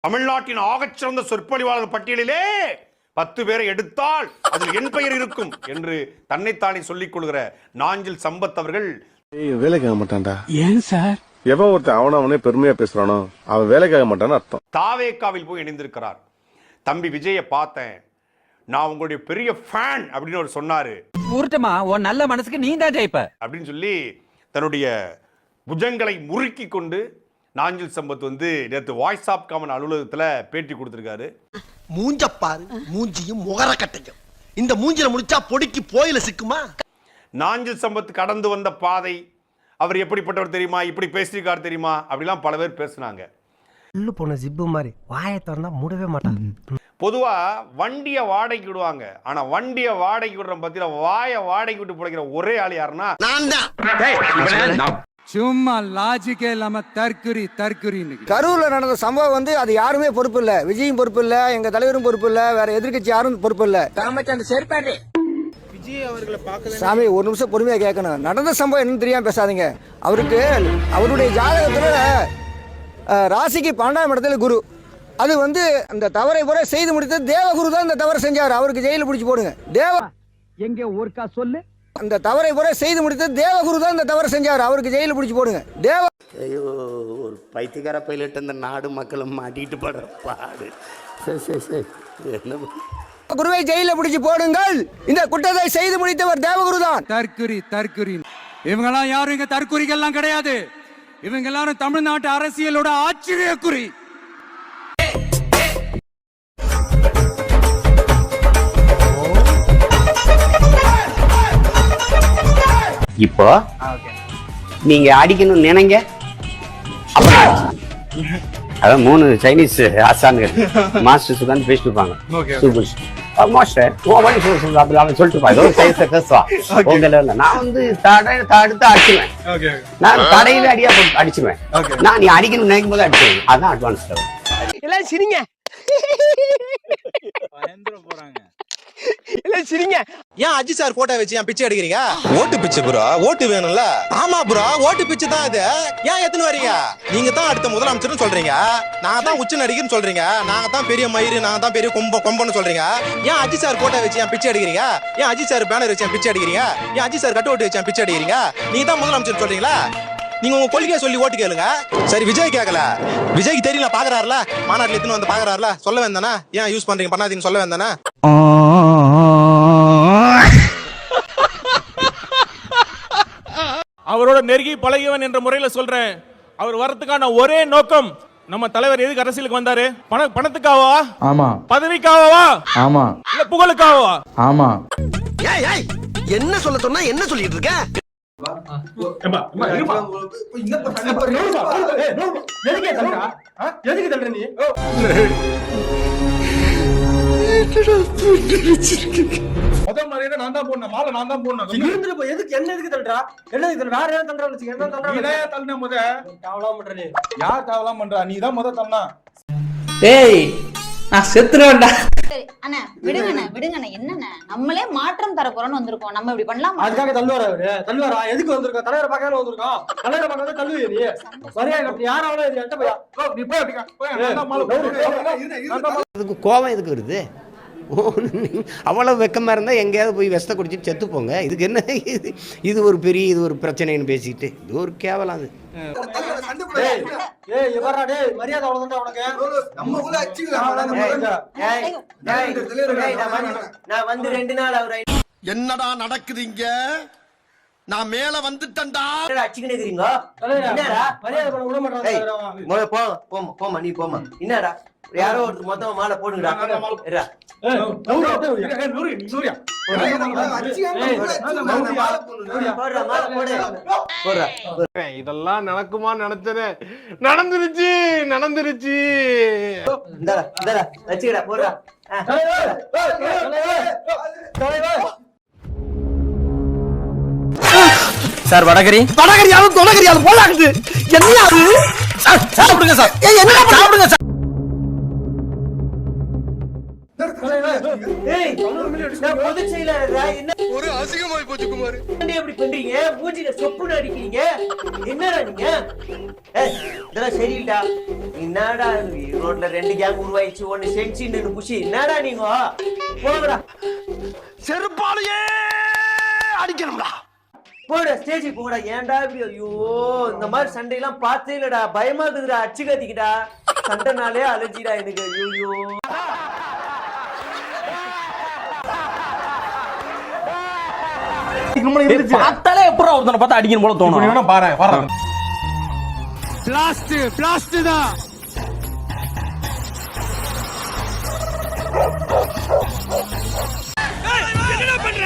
தமிழ்நாட்டின் ஆகச்சிறந்த சொற்பொழிவாளர் பட்டியலிலே பத்து பேரை எடுத்தால் அதில் என் பெயர் இருக்கும் என்று தன்னைத்தானே சொல்லிக் கொள்கிற நாஞ்சில் சம்பத் அவர்கள். ஏய் வேலைக்கு ஆக மாட்டான்டா. ஏன் சார்? எவன் ஒருத்தன் அவன அவனே பெருமையா பேசுறானோ அவன் வேலைக்கு ஆக மாட்டான்னு அர்த்தம். தாவேக்காவில் போய் இணைந்திருக்கிறார். தம்பி விஜயை பார்த்தேன். நான் உங்களுடைய பெரிய ஃபேன் அப்படின்னு அவர் சொன்னாரு. உருட்டுமா உன் நல்ல மனசுக்கு நீ தான் ஜெயிப்ப. அப்படின்னு சொல்லி தன்னுடைய புஜங்களை முறுக்கி கொண்டு நாஞ்சில் சம்பத் வந்து நேற்று வாய்ஸ் ஆப் காமன் அலுவலகத்தில் பேட்டி கொடுத்துருக்காரு. மூஞ்ச பாரு மூஞ்சியும் முகர கட்டையும் இந்த மூஞ்சில முடிச்சா பொடிக்கு போயில சிக்குமா? நாஞ்சில் சம்பத் கடந்து வந்த பாதை அவர் எப்படிப்பட்டவர் தெரியுமா? இப்படி பேசியிருக்கார் தெரியுமா? அப்படிலாம் பல பேர் பேசுனாங்க. உள்ளு போன ஜிப்பு மாதிரி வாயை திறந்தா மூடவே மாட்டான். பொதுவா வண்டியை வாடகைக்கு விடுவாங்க. ஆனா வண்டியை வாடகைக்கு விடுற பத்தியில வாயை வாடகைக்கு விட்டு பிழைக்கிற ஒரே ஆள் யாருன்னா நான் தான். சும்மா லாஜிக்கே இல்லாம தற்குறி தற்குறின்னு கரூர்ல நடந்த சம்பவம் வந்து அது யாருமே பொறுப்பு இல்ல. விஜயும் பொறுப்பு இல்ல எங்க தலைவரும் பொறுப்பு இல்ல வேற எதிர்க்கட்சி யாரும் பொறுப்பு இல்ல. சாமி ஒரு நிமிஷம் பொறுமையா கேட்கணும். நடந்த சம்பவம் என்னன்னு தெரியாம பேசாதீங்க. அவருக்கு அவருடைய ஜாதகத்துல ராசிக்கு பன்னெண்டாம் இடத்துல குரு. அது வந்து அந்த தவறை பூரா செய்து முடித்தது தேவகுரு தான் இந்த தவறை செஞ்சாரு. அவருக்கு ஜெயில பிடிச்சு போடுங்க. தேவ எங்க ஒருக்கா சொல்லு. அந்த தவறை பூரா செய்து முடித்தது தேவகுரு தான் இந்த தவறை செஞ்சாரு. அவருக்கு ஜெயில பிடிச்சு போடுங்க. தேவ ஐயோ ஒரு பைத்தியக்கார பைலட் இந்த நாடு மக்களும் மாட்டிட்டு படுற பாடு. சரி சரி சரி. என்ன? குருவை ஜெயில பிடிச்சு போடுங்கள். இந்த குற்றத்தை செய்து முடித்தவர் தேவகுரு தான். தற்குறி தற்குறி. இவங்கெல்லாம் யாரும் இங்க தற்குறிகள்லாம் கிடையாது. இவங்க எல்லாரும் தமிழ்நாட்டு அரசியலோட ஆச்சரிய இப்போ நீங்க அடிக்கணும் நினைங்க. அதான் மூணு சைனீஸ் ஆசான்கள் மாஸ்டர்ஸ் உட்காந்து பேசிட்டு இருப்பாங்க சூப்பர். அஹ் மாஸ்டர் சொல்லு சொல்லு அப்படி சொல்லிட்டு ஏதோ level ல. நான் வந்து தடை தடுத்து அடிச்சுவேன் நான் தடையில அடியா போட்டு அடிச்சிருவேன். நான் நீ அடிக்கணும் நினைக்கும் போது அடிச்சிருவேன். அதான் அட்வான்ஸ் லெவல் எல்லாம் சிரிங்க. எல்லாம் சிரிங்க. ஏன் அஜி சார் போட்டோ வச்சு ஏன் பிச்சை எடுக்கிறீங்க? ஓட்டு பிச்சை ப்ரோ ஓட்டு வேணும்ல. ஆமா ப்ரோ ஓட்டு பிச்சை தான் இது. ஏன் எத்தனை வரீங்க? நீங்க தான் அடுத்த முதலமைச்சர்னு சொல்றீங்க. நாங்க தான் உச்ச நடிகர்னு சொல்றீங்க. நாங்க தான் பெரிய மயிறு நாங்க தான் பெரிய கொம்ப கொம்பன்னு சொல்றீங்க. ஏன் அஜி சார் போட்டோ வச்சு ஏன் பிச்சை எடுக்கிறீங்க? ஏன் அஜி சார் பேனர் வச்சு ஏன் பிச்சை எடுக்கிறீங்க? ஏன் அஜி சார் கட்டு ஓட்டு வச்சு ஏன் பிச்சை எடுக்கிறீங்க? நீங்க தான் முதலமைச்சர் சொல்றீங்களா? நீங்க உங்க கொள்கையை சொல்லி ஓட்டு கேளுங்க. சரி விஜய் கேட்கல விஜய்க்கு தெரியல பாக்குறாருல? மாநாட்டில் எத்தனை வந்து பாக்குறாருல? சொல்ல வேண்டானே? ஏன் யூஸ் பண்றீங்க? பண்ணாதீங்கன்னு சொல்ல வேண்டானே? அவரோட நெருங்கி பழகியவன் என்ற முறையில சொல்றேன். அவர் வரதுக்கான ஒரே நோக்கம் நம்ம தலைவர் எதுக்கு அரசியலுக்கு வந்தாரு? பண பணத்துக்காகவா? ஆமா. பதவிக்காகவா? ஆமா. இல்ல புகழுக்காகவா? ஆமா. ஏய் ஏய் என்ன சொல்ல சொன்னா என்ன சொல்லிட்டு இருக்க? மரியாதை நான் தான் போடணும். மாலை நான் தான் போடணும். இருந்துட்டு எதுக்கு என்ன எதுக்கு தள்ளுறா? என்ன இதுக்கு வேற என்ன தள்ளுறா? வச்சுக்க என்ன தள்ளுறா? தள்ளின முத? தேவலாம் பண்றே யார் தேவலாம் பண்றா? நீ தான் முத தள்ளனா. டேய் நான் செத்துறேன்டா சரி அண்ணா விடுங்கண்ணே விடுங்கண்ணே என்னண்ணே? நம்மளே மாற்றம் தர போறோம்னு வந்திருக்கோம். நம்ம இப்படி பண்ணலாமா? அதுக்காக தள்ளுவாரா அவரு தள்ளுவாரா? எதுக்கு வந்திருக்கோம்? தலைவரை பார்க்க வந்திருக்கோம்? தலைவரை பார்க்க வந்து தள்ளுவி நீ? கட்டி யாராவது என்கிட்ட போய்? நீ போய் அப்படிக்கா. கோவம் எதுக்கு வருது? அவ்வளவு வெக்கமா இருந்தா எங்கேயாவது போய் விஷத்தை குடிச்சிட்டு செத்து போங்க. இதுக்கு என்ன இது? இது ஒரு பெரிய இது ஒரு பிரச்சனைன்னு பேசிக்கிட்டு. இது ஒரு கேவலம் அது. டேய் ஏய் இவரா டேய் மரியாதை அவ்வளவுதான் உனக்கு. நம்ம ஊர்ல நான் வந்து ரெண்டு நாள் அவர் என்னடா நடக்குது இங்க நான் மேல வந்துட்டேன்டா. அச்சுக்கிட்டு இருக்கிறீங்க? மரியாதை பண்ண விட மாட்டாங்க போ போமா போமா நீ போமா என்னடா? யாரோ ஒருத்தர் மொத்தமா மாலை போடுங்கடா. இதெல்லாம் நடக்குமா நினைச்சது நடந்துருச்சு நடந்துருச்சு. வச்சுக்கடா போடுறா. சார் வடகரி? வடகரியாலும் தொடகரியாலும் போலாகுது என்ன அது? சாப்பிடுங்க சார். என்ன சாப்பிடுங்க சார். பொதுச் செயலாளரா? என்ன? ஒரு அசிங்கமாய் போச்சு குமார். ஏன்டி அப்படி பண்றீங்க? மூஞ்சில சொப்புன்னு அடிக்கிறீங்க. என்னடா நீங்க? இதெல்லாம் சரியில்லைடா. என்னடா? ரோட்ல ரெண்டு கேங் உருவாயிடுச்சு ஒன்னு செஞ்சு புஷி என்னடா நீங்க? போங்கடா. செருப்பாலேயே அடிக்கணும்டா. போடா ஸ்டேஜுக்கு போங்கடா. ஏன்டா இப்படி? ஐயோ இந்த மாதிரி சண்டையெல்லாம் பார்த்தே இல்லடா பயமா இருக்குதுடா. அச்சுக்காதிக்கிடா சண்டைனாலே அலர்ஜிடா எனக்கு. ஐயோ. பார்த்தாலே எப்பறம் ஒருத்தனை பார்த்தா அடிக்கணும் போல தோணும். பாரு வர பிளாஸ்ட் பிளாஸ்ட் தான் என்ன பண்ற?